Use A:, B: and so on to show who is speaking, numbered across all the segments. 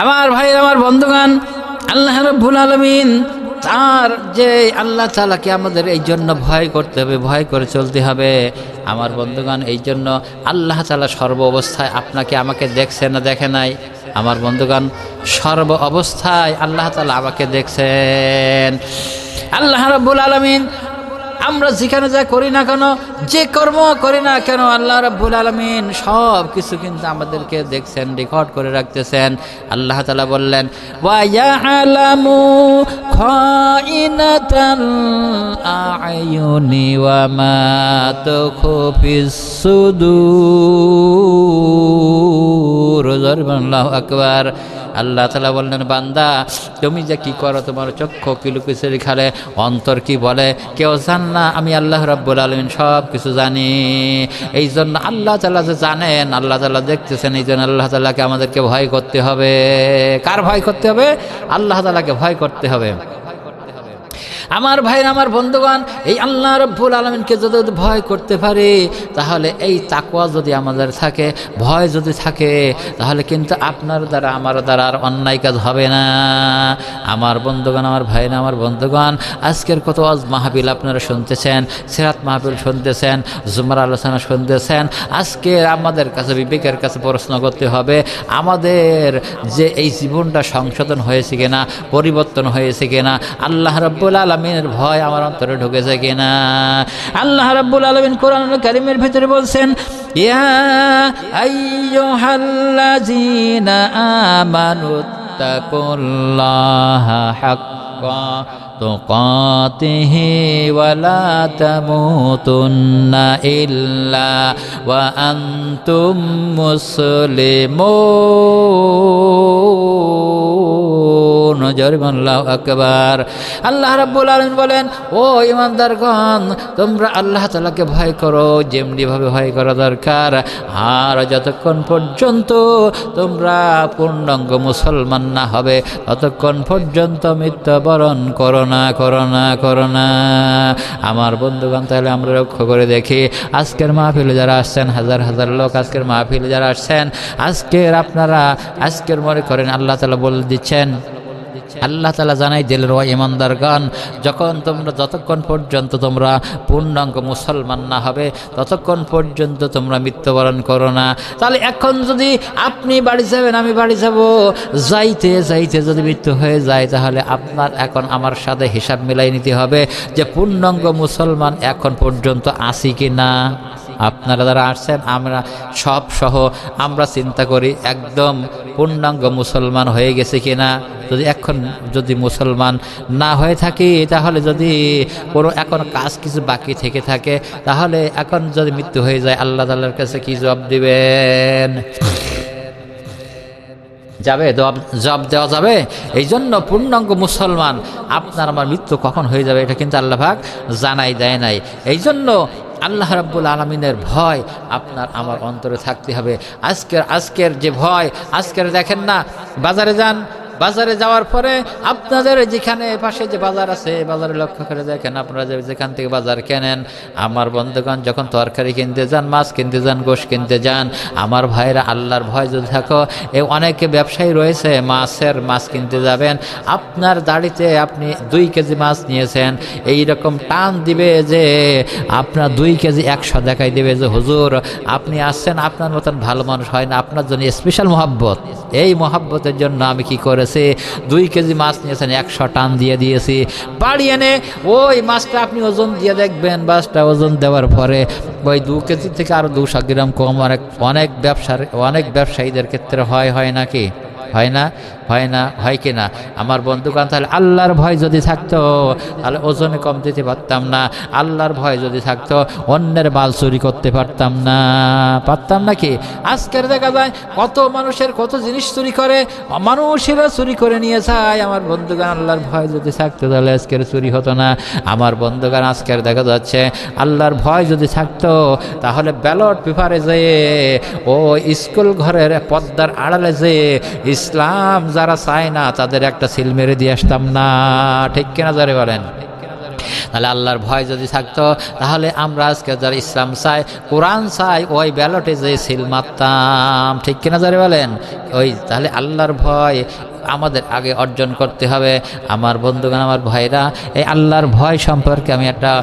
A: আমার ভাই আমার বন্ধুগান আল্লাহ রব্বুল আলমিন তার যে আল্লাহ তালাকে আমাদের এই জন্য ভয় করতে হবে, ভয় করে চলতে হবে। আমার বন্ধুগান এই জন্য আল্লাহ তালা সর্ব অবস্থায় আপনাকে আমাকে দেখছে না দেখে নাই। আমার বন্ধুগান সর্ব অবস্থায় আল্লাহ তালা আমাকে দেখছেন। আল্লাহ রব্বুল আলমিন আমরা যেখানে যা করি না কেন, যে কর্ম করি না কেন, আল্লাহ রাব্বুল আলমিন সব কিছু কিন্তু আমাদেরকে দেখছেন রেকর্ড করে রাখতেছেন। আল্লাহ তালা বললেন আয়ুনি ওয়া মা আকবার। আল্লাহ তালা বললেন, বান্দা, তুমি যে কি করো, তোমার চক্ষু কিলুকিসের খালে, অন্তর কি বলে, কেউ জান না, আমি আল্লাহ রাব্বুল আলমিন সব কিছু জানি। এই জন্য আল্লাহ তালা যে জানেন, আল্লাহ তালা দেখতেছেন এই জন্য আল্লাহ তালাকে আমাদেরকে ভয় করতে হবে। কার ভয় করতে হবে? আল্লাহ তালাকে ভয় করতে হবে। আমার ভাইয়ের, আমার বন্ধুগণ, এই আল্লাহ রব্বুল আলমিনকে যদি ভয় করতে পারি, তাহলে এই তাকুয়া যদি আমাদের থাকে, ভয় যদি থাকে, তাহলে কিন্তু আপনার দ্বারা, আমার দ্বারা আর অন্যায় কাজ হবে না। আমার বন্ধুগণ, আমার ভাইরা আমার বন্ধুগণ, আজকের কত আজ মাহবিল আপনারা শুনতেছেন, সেরাত মাহবিল শুনতেছেন, জুমার আলোচনা শুনতেছেন আজকে আমাদের কাছে, বিবেকের কাছে প্রশ্ন করতে হবে, আমাদের যে এই জীবনটা সংশোধন হয়েছে কিনা, পরিবর্তন হয়েছে কিনা, আল্লাহ রব্বুল আলমিনের ভয় আমার অন্তরে ঢুকেছে কিনা আল্লাহ রব্বুল আলমিন কোরআন কারিমের ভিতরে বলছেন ইয়া আইয়ুহাল্লাযীনা আমানু তাকুল্লাহা হাক্কা تقاته ولا تموتن إلا وأنتم مسلمون জরিমাল্লাহ আকবার। আল্লাহ রাব্বুল আলামিন বলেন, ও ইমানদারগণ, তোমরা আল্লাহ তাআলাকে ভয় করো, যেমনিভাবে ভয় করা দরকার। আর যতক্ষণ পর্যন্ত তোমরা পূর্ণাঙ্গ মুসলমান না হবে, ততক্ষণ পর্যন্ত মৃত্যুবরণ করো না করো না করো না। আমার বন্ধুগণ, তাহলে আমরা লক্ষ্য করে দেখি, আজকের মাহফিলে যারা আসছেন, হাজার হাজার লোক আজকের মাহফিলে যারা আসছেন, আজকের আপনারা, আজকের মনে করেন আল্লাহ তালা বলে দিচ্ছেন আল্লাহ তালা জানাই দিলেন ও ইমানদারগণ যখন তোমরা, যতক্ষণ পর্যন্ত তোমরা পূর্ণাঙ্গ মুসলমান না হবে, ততক্ষণ পর্যন্ত তোমরা মৃত্যুবরণ করো না। তাহলে এখন যদি আপনি বাড়ি যাবেন, আমি বাড়ি যাব, যাইতে যাইতে যদি মৃত্যু হয়ে যায়, তাহলে আপনার এখন আমার সাথে হিসাব মিলাই নিতে হবে যে পূর্ণাঙ্গ মুসলমান এখন পর্যন্ত আসি কি না আপনারা যারা আসছেন, আমরা সব সহ আমরা চিন্তা করি, একদম পূর্ণাঙ্গ মুসলমান হয়ে গেছে কিনা। যদি এখন যদি মুসলমান না হয়ে থাকি, তাহলে যদি কোনো এখন কাজ কিছু বাকি থেকে থাকে, তাহলে এখন যদি মৃত্যু হয়ে যায়, আল্লাহ তাল্লার কাছে কি জবাব দিবেন? যাবে, জবাব দেওয়া যাবে। এই জন্য পূর্ণাঙ্গ মুসলমান, আপনার আমার মৃত্যু কখন হয়ে যাবে, এটা কিন্তু আল্লাহাক জানাই দেয় নাই। এই জন্য আল্লাহ রাব্বুল আলমিনের ভয় আপনার আমার অন্তরে থাকতে হবে। আজকের আজকের যে ভয়, আজকের দেখেন না, বাজারে যান বাজারে যাওয়ার পরে আপনাদের যেখানে পাশে যে বাজার আছে বাজারে লক্ষ্য করে দেখেন আপনারা যে যেখান থেকে বাজার কেনেন। আমার বন্ধুগণ, যখন তরকারি কিনতে যান, মাছ কিনতে যান, গোশ কিনতে যান, আমার ভাইরা আল্লাহর ভয় যদি থাকো, এ অনেকে ব্যবসায়ী রয়েছে, মাছের মাছ কিনতে যাবেন। আপনার দাড়িতে আপনি দুই কেজি মাছ নিয়েছেন এই রকম টান দিবে যে আপনার দুই কেজি একশো দেখাই দেবে যে, হুজুর, আপনি আসছেন, আপনার মতন ভালো মানুষ হয় না, আপনার জন্য স্পেশাল মহাব্বত। এই মহাব্বতের জন্য আমি কি করেছি? দুই কেজি মাছ নিয়েছেন, একশো টান দিয়ে দিয়েছি। বাড়ি এনে ওই মাছটা আপনি ওজন দিয়ে দেখবেন, মাছটা ওজন দেওয়ার পরে ওই দু কেজি থেকে আরও দুশো গ্রাম কম অনেক অনেক ব্যবসার, অনেক ব্যবসায়ীদের ক্ষেত্রে হয় হয় নাকি? হয় না? হয় না, হয় কি না আমার বন্ধুগান তাহলে আল্লাহর ভয় যদি থাকতো, তাহলে ওজনে কম দিতে পারতাম না। আল্লাহর ভয় যদি থাকতো, অন্যের মাল চুরি করতে পারতাম না। পারতাম নাকি আজকের দেখা যায়, কত মানুষের কত জিনিস চুরি করে, মানুষেরা চুরি করে নিয়ে যায়। আমার বন্ধুগান আল্লাহর ভয় যদি থাকতো, তাহলে আজকের চুরি হতো না। আমার বন্ধুগান আজকের দেখা যাচ্ছে, আল্লাহর ভয় যদি থাকতো, তাহলে ব্যালট পেপারে যেয়ে, ও স্কুল ঘরের পদ্মার আড়ালে যেয়ে, ইসলাম যারা চায় না, তাদের একটা সিল মেরে দিয়ে আসতাম না। ঠিক কিনা যারে বলেন? তাহলে আল্লাহর ভয় যদি থাকতো, তাহলে আমরা আজকে যারা ইসলাম চাই কোরআন চাই ওই ব্যালটে যে সিল মারতাম। ঠিক কিনা যারা বলেন? ওই, তাহলে আল্লাহর ভয় আমাদের আগে অর্জন করতে হবে। আমার বন্ধুগণ, আমার ভাইরা, এই আল্লাহর ভয় সম্পর্কে আমি একটা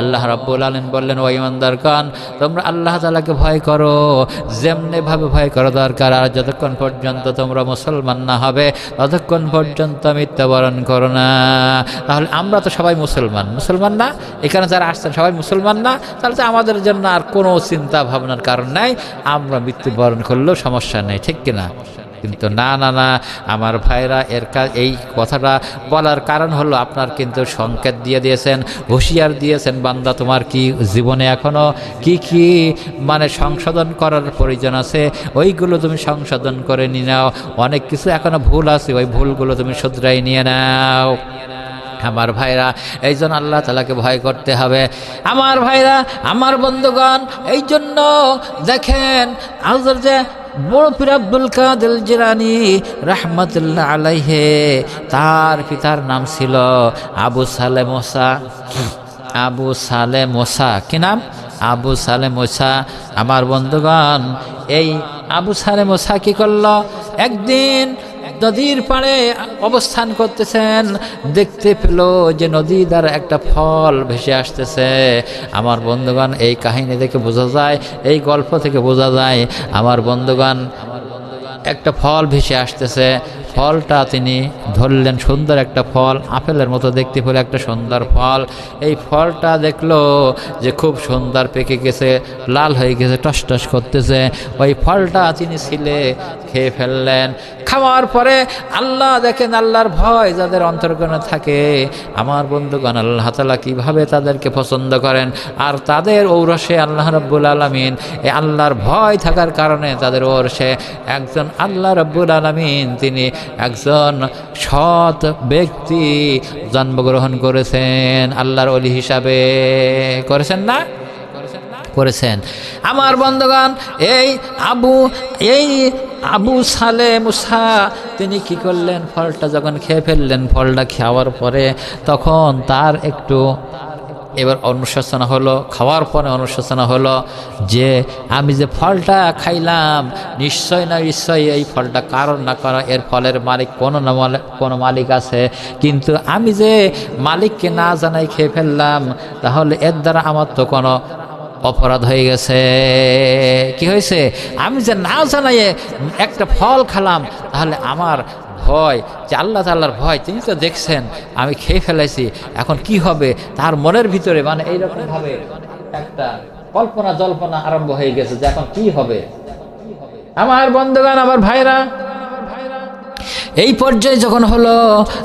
A: আল্লাহ রাব্বুল আলম বললেন, ও ইমানদার খান তোমরা আল্লাহ তালাকে ভয় করো। যেমনি ভাবে ভয় করা দরকার, আর যতক্ষণ পর্যন্ত তোমরা মুসলমান না হবে, ততক্ষণ পর্যন্ত মৃত্যুবরণ করো না। তাহলে আমরা তো সবাই মুসলমান। মুসলমান না? এখানে যারা আসছেন সবাই মুসলমান না? তাহলে তো আমাদের জন্য আর কোনো চিন্তা ভাবনার কারণ নাই। আমরা মৃত্যুবরণ করলেও সমস্যা নেই, ঠিক কিনা? কিন্তু না না না, আমার ভাইরা এর এই কথাটা বলার কারণ হলো আপনার কিন্তু সংকেত দিয়ে দিয়েছেন, হুঁশিয়ার দিয়েছেন, বান্দা তোমার কি জীবনে এখনও কি কি মানে সংশোধন করার প্রয়োজন আছে? ওইগুলো তুমি সংশোধন করে নিয়ে নাও। অনেক কিছু এখনও ভুল আছে, ওই ভুলগুলো তুমি শুধরাই নিয়ে নাও। আমার ভাইরা, এই জন্য আল্লাহ তালাকে ভয় করতে হবে। আমার ভাইরা, আমার বন্ধুগণ এই জন্য দেখেন আজ যে বড় পীর আব্দুল কাদের জিরানি রহমতুল্লাহ আলাইহে, তার পিতার নাম ছিল আবু সালে মোসা আবু সালে মোসা কি নাম? আবু সালে মোসা আমার বন্ধুগণ, এই আবু সালে মোসা কি করল? একদিন নদীর পাড়ে অবস্থান করতেছেন, দেখতে পেল যে নদী দ্বারা একটা ফল ভেসে আসতেছে। আমার বন্ধুগণ, এই কাহিনী থেকে বোঝা যায়, এই গল্প থেকে বোঝা যায়, আমার বন্ধুগণ, একটা ফল ভেসে আসতেছে। ফলটা তিনি ধরলেন সুন্দর একটা ফল, আপেলের মতো দেখতে পেলে একটা সুন্দর ফল। এই ফলটা দেখল যে খুব সুন্দর পেকে গেছে, লাল হয়ে গেছে, টস টস করতেছে। ওই ফলটা তিনি ছিলে খেয়ে ফেললেন। খাওয়ার পরে আল্লাহ দেখেন আল্লাহর ভয় যাদের অন্তর্গণে থাকে। আমার বন্ধুগণ, আল্লাহ তালা কীভাবে তাদেরকে পছন্দ করেন? আর তাদের ঔরসে আল্লাহ রব্বুল আলমিন, এই আল্লাহর ভয় থাকার কারণে তাদের ঔরসে একজন আল্লাহ রব্বুল আলমিন তিনি একজন সৎ ব্যক্তি জন্মগ্রহণ করেছেন, আল্লাহর অলি হিসাবে। করেছেন না? করেছেন। আমার বন্ধুগণ, এই আবু এই আবু সালে মুসা, তিনি কি করলেন? ফলটা যখন খেয়ে ফেললেন, ফলটা খাওয়ার পরে তখন তার একটু এবার অনুশোচনা হলো, খাওয়ার পরে অনুশোচনা হলো যে আমি যে ফলটা খাইলাম, নিশ্চয় না নিশ্চয়ই এই ফলটা কারণ না কারণ এর ফলের মালিক কোনো না কোনো মালিক আছে। কিন্তু আমি যে মালিককে না জানাই খেয়ে ফেললাম, তাহলে এর দ্বারা আমার তো কোনো অপরাধ হয়ে গেছে। কি হয়েছে? আমি যে না জানাইয়ে একটা ফল খেলাম, তাহলে আমার ভয়, যে আল্লাহ তাল্লাহর ভয়, তিনি তো দেখছেন, আমি খেয়ে ফেলেছি, এখন কি হবে? তার মনের ভিতরে মানে এইরকম ভাবে একটা কল্পনা, জল্পনা আরম্ভ হয়ে গেছে যে এখন কি হবে? আমার বন্ধুগান আমার ভাইরা, এই পর্যায়ে যখন হলো,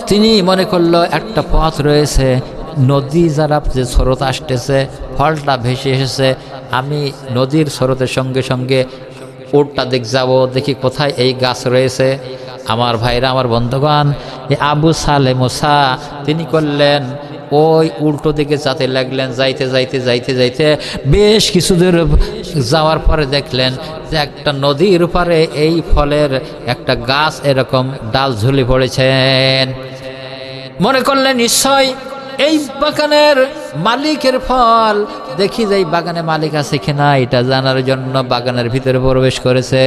A: তিনি মনে করল একটা পথ রয়েছে, নদী যারা যে স্রোত আসতেছে, ফলটা ভেসে এসেছে, আমি নদীর স্রোতের সঙ্গে সঙ্গে ওরটা দেখ যাব, দেখি কোথায় এই গাছ রয়েছে। আমার ভাইরা, আমার বন্ধুগণ, এ আবু সালে মোসা তিনি করলেন, ওই উল্টো দিকে যাতে লাগলেন, যাইতে যাইতে যাইতে যাইতে, বেশ কিছু দূর যাওয়ার পরে দেখলেন যে একটা নদীর পারে এই ফলের একটা গাছ এরকম ডাল ঝুলে পড়েছেন। মনে করলেন, নিশ্চয় এই বাগানের মালিকের ফল। দেখি যে এই বাগানে মালিক আছে কিনা এটা জানার জন্য বাগানের ভিতরে প্রবেশ করেছে।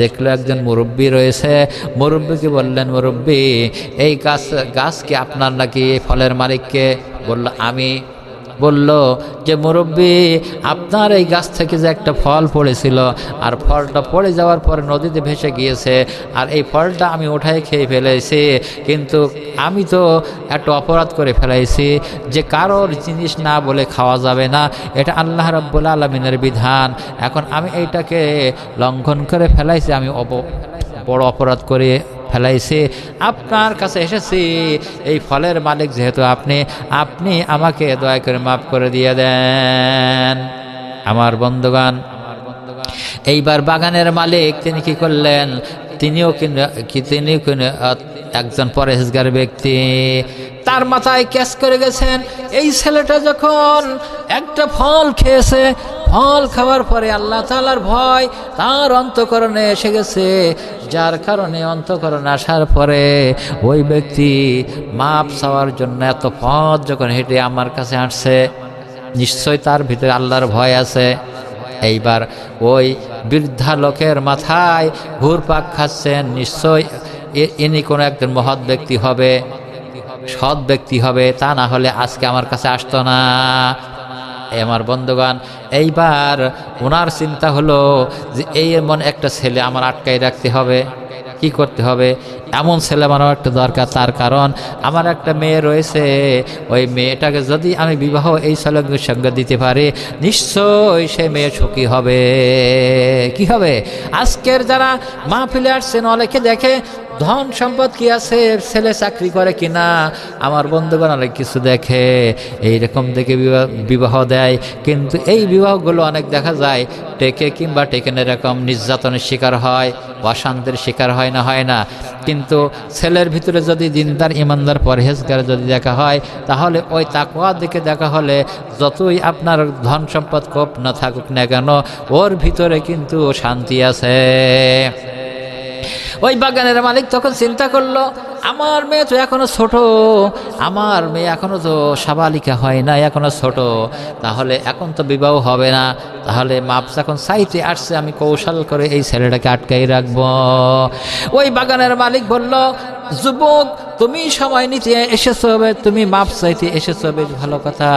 A: দেখল একজন মুরব্বী রয়েছে। মুরব্বীকে বললেন, মুরব্বী, এই গাছ গাছ কি আপনার নাকি ফলের মালিককে? বলল, আমি বলল যে মুরব্বী, আপনার এই গাছ থেকে যে একটা ফল পড়েছিল, আর ফলটা পড়ে যাওয়ার পরে নদীতে ভেসে গিয়েছে, আর এই ফলটা আমি উঠাই খেয়ে ফেলেছি, কিন্তু আমি তো একটা অপরাধ করে ফেলাইছি, যে কারোর জিনিস না বলে খাওয়া যাবে না, এটা আল্লাহ রব্বুল আলমিনের বিধান। এখন আমি এইটাকে লঙ্ঘন করে ফেলাইছি, আমি বড় অপরাধ করে ফেলাইছি। আপনার কাছে এসেছি। এই ফলের মালিক যেহেতু আপনি আপনি আমাকে দয়া করে মাফ করে দিয়ে দেন। আমার বন্ধুগান এইবার বাগানের মালিক তিনি কি করলেন? তিনিও কি তিনি একজন পরেশগার ব্যক্তি। তার মাথায় ক্যাশ করে গেছেন। এই ছেলেটা যখন একটা ফল খেয়েছে ফল খাওয়ার পরে আল্লাহ তালার ভয় তার অন্তকরণে এসে গেছে। যার কারণে অন্তকরণে আসার পরে ওই ব্যক্তি মাপ চাওয়ার জন্য এত পথ যখন হেঁটে আমার কাছে আসছে, নিশ্চয় তার ভিতরে আল্লাহর ভয় আছে। এইবার ওই বৃদ্ধা লোকের মাথায় ঘুরপাক খাচ্ছেন, নিশ্চয় ইনি কোনো একজন মহৎ ব্যক্তি হবে, সৎ ব্যক্তি হবে, তা না হলে আজকে আমার কাছে আসতো না। আমার বন্ধুগণ, এইবার ওনার চিন্তা হলো যে এই এমন একটা ছেলে আমার আটকাই রাখতে হবে, কি করতে হবে? এমন ছেলে আমারও একটা দরকার, তার কারণ আমার একটা মেয়ে রয়েছে, ওই মেয়েটাকে যদি আমি বিবাহ এই ছেলের সঙ্গে দিতে পারি, নিশ্চয়ই সে মেয়ে সুখী হবে। কি হবে? আজকের যারা মাহফিলে আসছেন অনেকে দেখে ধন সম্পদ কি আছে? ছেলে চাকরি করে কিনা আমার বন্ধুগণ অনেক কিছু দেখে, এইরকম দেখে বিবাহ দেয়। কিন্তু এই বিবাহগুলো অনেক দেখা যায়, টেকে কিংবা টেকেন এরকম নির্যাতনের শিকার হয়, অশান্তির শিকার হয় না হয় না। কিন্তু ছেলের ভিতরে যদি দিনদার, ইমানদার, পরহেজগার যদি দেখা হয়, তাহলে ওই তাকুয়ার দিকে দেখা হলে যতই আপনার ধন সম্পদ কোপ না থাকুক না কেন, ওর ভিতরে কিন্তু শান্তি আছে। ওই বাগানের মালিক তখন চিন্তা করল আমার মেয়ে তো এখনও ছোট আমার মেয়ে এখনও তো সাবালিকা হয় না এখনও ছোট। তাহলে এখন তো বিবাহ হবে না তাহলে মাপ যখন চাইতে আসছে আমি কৌশল করে এই ছেলেটাকে আটকাই রাখব। ওই বাগানের মালিক বলল যুবক তুমি সময় নিতে এসেছ বে, তুমি মাপ চাইতে এসেছ বেশ ভালো কথা।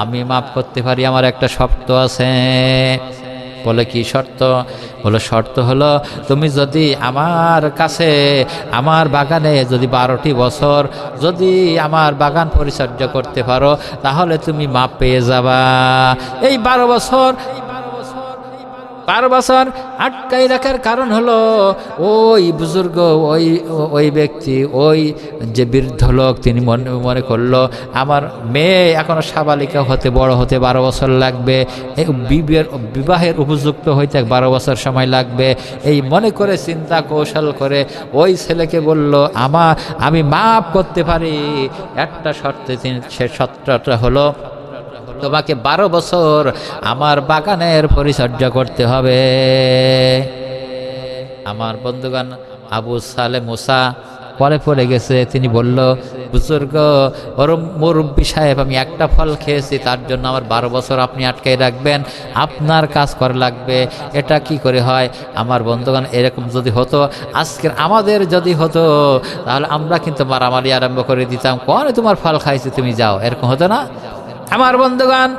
A: আমি মাপ করতে পারি আমার একটা শর্ত আছে। বলে কি শর্ত? বলে শর্ত হলো, তুমি যদি আমার কাছে, আমার বাগানে যদি বারোটি বছর যদি আমার বাগান পরিচর্যা করতে পারো, তাহলে তুমি মাপ পেয়ে যাবা। এই বারো বছর বারো বছর আটকাই রাখার কারণ হলো, ওই বুজুর্গ, ওই ওই ব্যক্তি, ওই যে বৃদ্ধ লোক তিনি মনে মনে করল, আমার মেয়ে এখনও সাবালিকা হতে, বড় হতে বারো বছর লাগবে। বিবের- বিবাহের উপযুক্ত হইতে বারো বছর সময় লাগবে। এই মনে করে চিন্তা কৌশল করে ওই ছেলেকে বলল আমার আমি মাপ করতে পারি। একটা শর্তে তিনি, সে শর্তটা হলো তোমাকে বারো বছর আমার বাগানের পরিচর্যা করতে হবে। আমার বন্ধুগান আবু সালে মুসা পরে পড়ে গেছে, তিনি বলল, বুজুর্গ ওরম মুরব্বী সাহেব, আমি একটা ফল খেয়েছি, তার জন্য আমার বারো বছর আপনি আটকাই রাখবেন, আপনার কাজ করা লাগবে, এটা কি করে হয়? আমার বন্ধুগণ, এরকম যদি হতো, আজকের আমাদের যদি হতো, তাহলে আমরা কিন্তু মারামারি আরম্ভ করে দিতাম, কনে তোমার ফল খাইছি, তুমি যাও। এরকম হতো না? আমার বন্ধুগান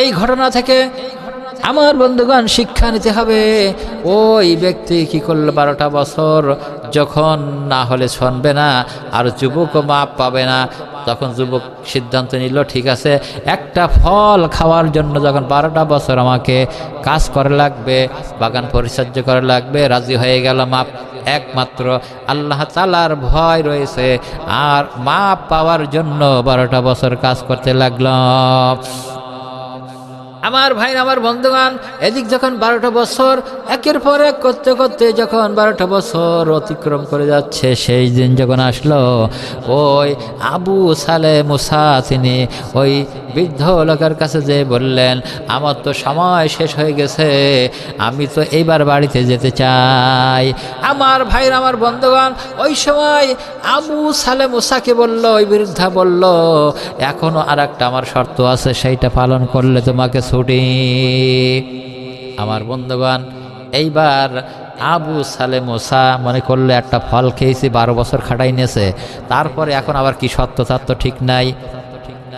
A: এই ঘটনা থেকে আমার বন্ধুগণ শিক্ষা নিতে হবে। ওই ব্যক্তি কি করল বারোটা বছর যখন না হলে শুনবে না, আর যুবকও মাপ পাবে না, তখন যুবক সিদ্ধান্ত নিল, ঠিক আছে, একটা ফল খাওয়ার জন্য যখন বারোটা বছর আমাকে কাজ করা লাগবে, বাগান পরিচর্য করা লাগবে, রাজি হয়ে গেল মাপ একমাত্র। আল্লাহ তালার ভয় রয়েছে, আর মাপ পাওয়ার জন্য বারোটা বছর কাজ করতে লাগলাম আমার ভাই আমার বন্ধুগান এদিক যখন বারোটা বছর, একের পর এক করতে করতে যখন বারোটা বছর অতিক্রম করে যাচ্ছে, সেই দিন যখন আসলো, ওই আবু সালে মুসা, তিনি ওই বৃদ্ধ লোকের কাছে যে বললেন, আমার তো সময় শেষ হয়ে গেছে, আমি তো এইবার বাড়িতে যেতে চাই। আমার ভাইয়ের আমার বন্ধুগণ, ওই সময় আবু সালে মুসাকে বলল, ওই বৃদ্ধা বলল, এখনও আর একটা আমার শর্ত আছে, সেইটা পালন করলে তোমাকে ছুটি। আমার বন্ধুবান এইবার আবু সালে মোসা মনে করলে একটা ফল খেয়েছি, বারো বছর খাটাই নিয়েছে। তারপরে এখন আবার কি সত্য তত্ত্ব ঠিক নাই।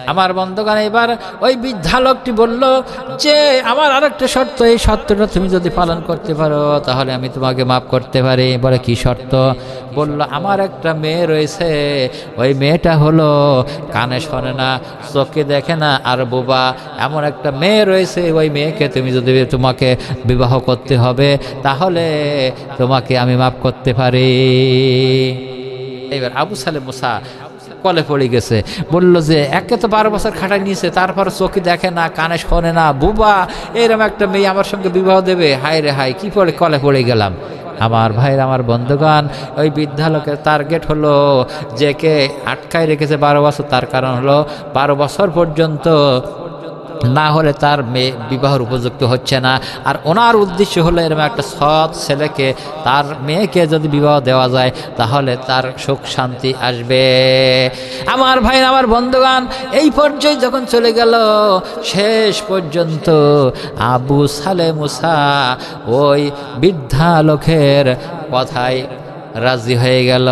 A: আমার বন্ধুগণ, এবার ওই বৃদ্ধা লোকটি বলল, যে, আমার আরেকটা শর্ত, এই শর্তটা তুমি যদি পালন করতে পারো, তাহলে আমি তোমাকে মাফ করতে পারি। বলে, কি শর্ত? বলল, আমার একটা মেয়ে রয়েছে। ওই মেয়েটা হলো, কানে শোনে না, চোখে দেখে না, আর বোবা। এমন একটা মেয়ে রয়েছে, ওই মেয়েকে তুমি যদি তোমাকে বিবাহ করতে হবে, তাহলে তোমাকে আমি মাফ করতে পারি। এবার আবু সালে মুসা কলে পড়ে গেছে। বলল যে, একে তো বারো বছর খাটায় নিয়েছে তারপর চোখে দেখে না, কানে শোনে না। বুবা, এরম একটা মেয়ে আমার সঙ্গে বিবাহ দেবে? হায় রে হায়, কী পড়ে কলে পড়ে গেলাম? আমার ভাইয়ের আমার বন্ধুগান ওই বিদ্যালয়ের টার্গেট হলো যে কে আটকায় রেখেছে বারো বছর। তার কারণ হলো, বারো বছর পর্যন্ত না হলে তার মেয়ে বিবাহর উপযুক্ত হচ্ছে না। আর ওনার উদ্দেশ্য হলো এরকম একটা সৎ ছেলেকে, তার মেয়েকে যদি বিবাহ দেওয়া যায়, তাহলে তার সুখ শান্তি আসবে। আমার ভাই আমার বন্ধুগান এই পর্যায়ে যখন চলে গেল, শেষ পর্যন্ত আবু সালে মুসা ওই বৃদ্ধা লোকের কথায় রাজি হয়ে গেল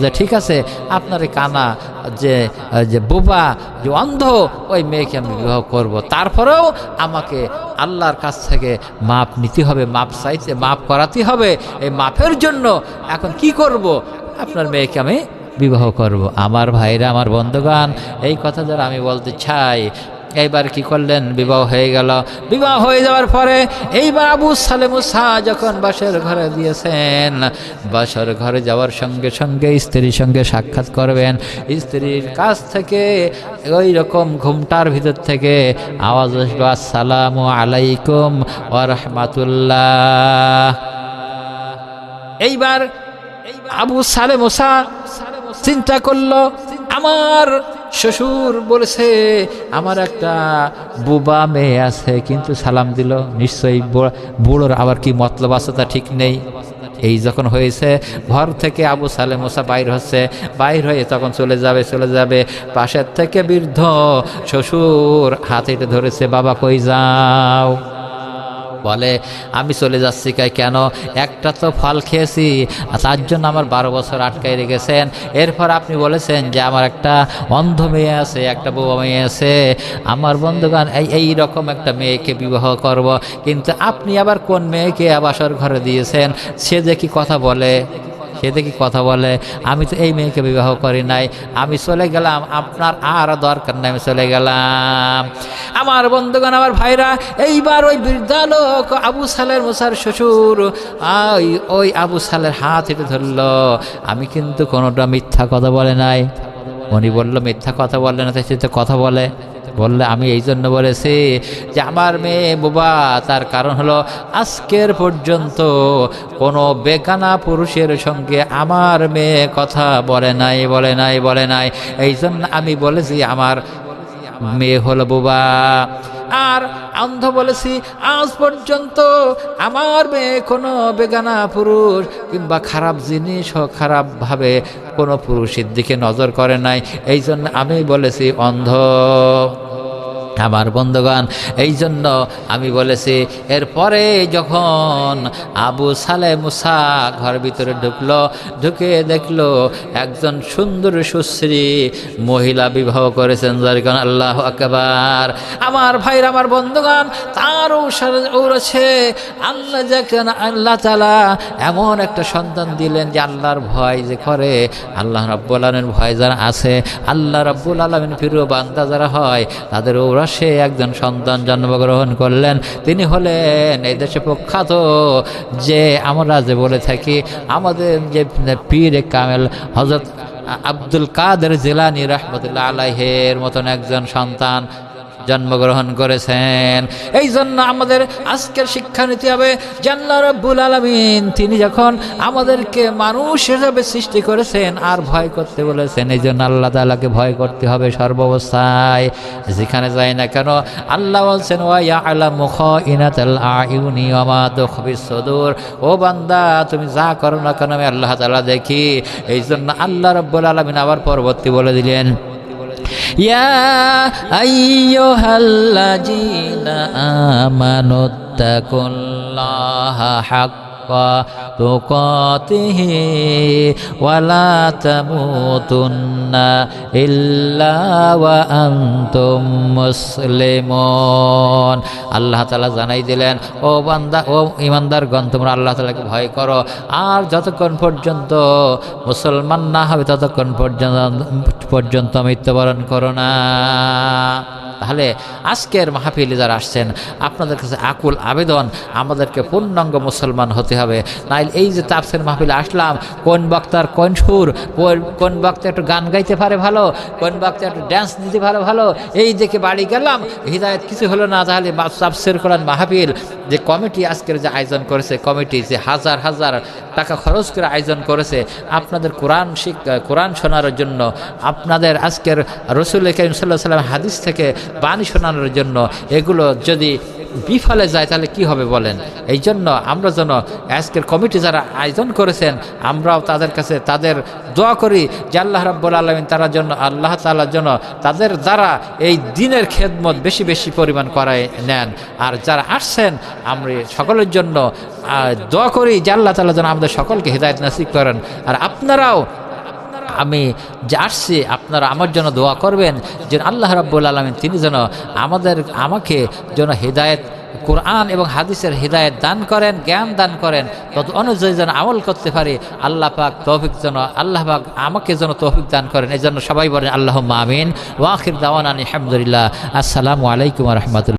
A: যে ঠিক আছে, আপনার কানা, যে যে বোবা, যে অন্ধ, ওই মেয়েকে আমি বিবাহ করব। তারপরেও আমাকে আল্লাহর কাছ থেকে মাপ নিতে হবে, মাপ চাইতে, মাপ করাতে হবে। এই মাপের জন্য এখন কি করব? আপনার মেয়েকে আমি বিবাহ করব। আমার ভাইরা, আমার বন্ধুগান এই কথা যারা আমি বলতে চাই এইবার কি করলেন? বিবাহ হয়ে গেল। বিবাহ হয়ে যাওয়ার পরে এইবার আবু সালেমুসা যখন বাসের ঘরে দিয়েছেন, বাসর ঘরে যাওয়ার সঙ্গে সঙ্গে স্ত্রীর সঙ্গে সাক্ষাৎ করবেন। স্ত্রীর কাছ থেকে ওই রকম ঘুমটার ভিতর থেকে আওয়াজ আসবে আসসালামু আলাইকুম ও রহমাতুল্লাহ। এইবার আবু সালেমুসা চিন্তা করল, আমার শ্বশুর বলেছে, আমার একটা বুবা মেয়ে আছে, কিন্তু সালাম দিল। নিশ্চয়ই বুড়োর আবার কি মতলব আছে তা ঠিক নেই। এই যখন হয়েছে, ঘর থেকে আবু সালে মোসা বাইর হচ্ছে। বাইর হয়ে তখন চলে যাবে চলে যাবে। পাশের থেকে বৃদ্ধ শ্বশুর হাতে ধরেছে, বাবা, কই যাও? বলে, আমি চলে যাচ্ছি কাই কেন? একটা তো ফল খেয়েছি তার জন্য আমার বারো বছর আটকাই রেখেছেন। এরপর আপনি বলেছেন যে, আমার একটা অন্ধ মেয়ে আছে, একটা বউ মেয়ে আছে। আমার বন্ধুগান এই এই রকম একটা মেয়েকে বিবাহ করব। কিন্তু আপনি আবার কোন মেয়েকে আবাসর ঘরে দিয়েছেন? সে যে কি কথা বলে? সে দেখি কথা বলে, আমি তো এই মেয়েকে বিবাহ করি নাই, আমি চলে গেলাম, আপনার আর দরকার নাই, আমি চলে গেলাম। আমার বন্ধুগণ, আমার ভাইরা, এইবার ওই বৃদ্ধা লোক আবু সালের মুসার শ্বশুর ওই ওই আবু সালের হাত হেঁটে ধরল। আমি কিন্তু কোনোটা মিথ্যা কথা বলে নাই। উনি বলল, মিথ্যা কথা বলে না, তাই সে তো কথা বলে। বললে আমি এই জন্য বলেছি যে আমার মেয়ে বোবা, তার কারণ হলো আজকের পর্যন্ত কোনো বেগানা পুরুষের সঙ্গে আমার মেয়ে কথা বলে নাই বলে নাই বলে নাই। এই জন্য আমি বলেছি, আমার মেয়ে হলো বোবা। আর অন্ধ বলেছি, আজ পর্যন্ত আমার মেয়ে কোনো বেগানা পুরুষ কিংবা খারাপ জিনিস ও খারাপভাবে কোনো পুরুষের দিকে নজর করে নাই। এই জন্য আমি বলেছি, অন্ধ। আমার বন্ধুগণ এই জন্য আমি বলেছি, এরপরে যখন আবু সালে মুসা ঘর ভিতরে ঢুকলো, ঢুকে দেখল একজন সুন্দর সুশ্রী মহিলা বিবাহ করেছেন, যার কারণ আল্লাহ আকবার। আমার ভাইর, আমার বন্ধুগণ, তার ওরছে আল্লাহ যেখানে আল্লাহ তালা এমন একটা সন্তান দিলেন যে আল্লাহর ভয় যে করে, আল্লাহ রব্বুল আলমের ভয় যারা আছে, আল্লাহ রব্বুল আলমিন ফিরো বান্দা যারা হয়, তাদের ওরা সে একজন সন্তান জন্মগ্রহণ করলেন। তিনি হলেন এই দেশে প্রখ্যাত যে আমরা যে বলে থাকি, আমাদের যে পীর কামেল হজরত আব্দুল কাদের জিলানি রহমতুল্লাহ আলাহের মতন একজন সন্তান। জন্মগ্রহণ করেছেন। এই জন্য আমাদের আজকের শিক্ষা নিতে হবে জাল্লা রব্বুল আলমিন তিনি যখন আমাদেরকে মানুষ হিসাবে সৃষ্টি করেছেন আর ভয় করতে বলেছেন এই জন্য আল্লাহ তালাকে ভয় করতে হবে সর্বাবস্থায় যেখানে যায় না কেন, আল্লাহ বলছেন, ওয়া আলা মুখ ইনাতাল সদুর ও বান্দা, তুমি যা করো না কেন আমি আল্লাহ তালা দেখি এই জন্য আল্লাহ রব্বুল আলমিন আবার পরবর্তী বলে দিলেন। ইয়া আইয়ুহাল্লাযীনা আমানুত্তাকুল্লাহা হাক্কা حق تقاته ولا تموتن إلا وأنتم মুসলিমন আল্লাহ তালা জানাই দিলেন ও বান্দা ও ইমানদারগণ তোমরা আল্লাহ তালাকে ভয় করো আর যতক্ষণ পর্যন্ত মুসলমান না হবে ততক্ষণ পর্যন্ত পর্যন্ত মৃত্যুবরণ করো না তাহলে আজকের মাহফিলে যারা আসছেন আপনাদের কাছে আকুল আবেদন আমাদেরকে পূর্ণাঙ্গ মুসলমান হতে হবে। নাইল, এই যে তাপসের মাহফিলে আসলাম, কোন বক্তার কোন সুর, কোন- বক্তা একটু গান গাইতে পারে ভালো, কোন বক্তা একটু ড্যান্স দিতে পারে ভালো, এই দেখে বাড়ি গেলাম। হৃদায়ত কিছু হলো না, তাহলে তাপসের কোরআন মাহফিল, যে কমিটি আজকের যে আয়োজন করেছে, কমিটি যে হাজার হাজার টাকা খরচ করে আয়োজন করেছে, আপনাদের কোরআন শিখ কোরআন শোনার জন্য, আপনাদের আজকের রসুল সাল্লাহ সাল্লাম হাদিস থেকে বাণী শোনানোর জন্য, এগুলো যদি বিফলে যায়, তাহলে কি হবে বলেন? এই জন্য আমরা যেন আজকের কমিটি যারা আয়োজন করেছেন, আমরাও তাদের কাছে তাদের দোয়া করি যে আল্লাহ রাব্বুল আলমিন তারা জন্য আল্লাহ তালার জন্য তাদের দ্বারা এই দিনের খেদমত বেশি বেশি পরিমাণ করায় নেন। আর যারা আসছেন, আমরা সকলের জন্য দোয়া করি যে আল্লাহ তালা যেন আমাদের সকলকে হৃদায়ত নাসিব করেন। আর আপনারাও আমি যে আসছি আপনারা আমার জন্য দোয়া করবেন যে আল্লাহ রাব্বুল আলমিন তিনি যেন আমাদের, আমাকে যেন হৃদায়ত, কোরআন এবং হাদিসের হৃদায়ত দান করেন, জ্ঞান দান করেন তত অনুযায়ী যেন আমল করতে পারি, আল্লাহ পাক তৌফিক যেন, আল্লাহ পাক আমাকে যেন তৌফিক দান করেন এই জন্য সবাই বলেন আল্লাহ মামিন ওয়াখির দাওয়ান আলহামদুলিল্লাহ। আসসালামু আলাইকুম রহমতুল্লাহ।